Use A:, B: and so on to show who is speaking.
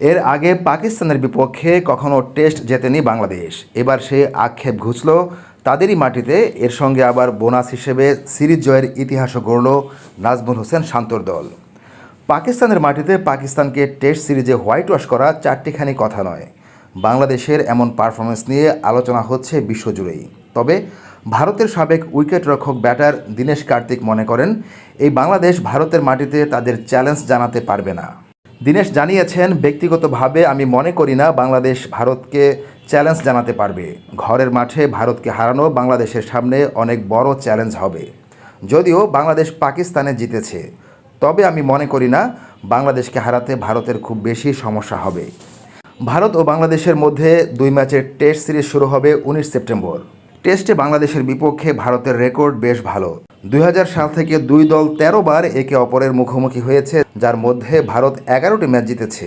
A: এর আগে পাকিস্তানের বিপক্ষে কখনো টেস্ট জেতেনি বাংলাদেশ। এবার সে আক্ষেপ ঘুচল তাদেরই মাটিতে। এর সঙ্গে আবার বোনাস হিসেবে সিরিজ জয়ের ইতিহাসও গড়ল নাজমুল হোসেন শান্তর দল। পাকিস্তানের মাটিতে পাকিস্তানকে টেস্ট সিরিজে হোয়াইট ওয়াশ করা চারটিখানি কথা নয়। বাংলাদেশের এমন পারফরমেন্স নিয়ে আলোচনা হচ্ছে বিশ্বজুড়েই। তবে ভারতের সাবেক উইকেটরক্ষক ব্যাটার দীনেশ কার্তিক মনে করেন, এই বাংলাদেশ ভারতের মাটিতে তাদের চ্যালেঞ্জ জানাতে পারবে না। দীনেশ জানিয়েছেন, ব্যক্তিগতভাবে আমি মনে করি না বাংলাদেশ ভারতকে চ্যালেঞ্জ জানাতে পারবে। ঘরের মাঠে ভারতকে হারানো বাংলাদেশের সামনে অনেক বড় চ্যালেঞ্জ হবে। যদিও বাংলাদেশ পাকিস্তানে জিতেছে, তবে আমি মনে করি না বাংলাদেশকে হারাতে ভারতের খুব বেশি সমস্যা হবে। ভারত ও বাংলাদেশের মধ্যে দুই ম্যাচের টেস্ট সিরিজ শুরু হবে উনিশ সেপ্টেম্বর। টেস্টে বাংলাদেশের বিপক্ষে ভারতের রেকর্ড বেশ ভালো। দুই সাল থেকে দুই দল তেরো বার একে অপরের মুখোমুখি হয়েছে, যার মধ্যে ভারত এগারোটি ম্যাচ জিতেছে।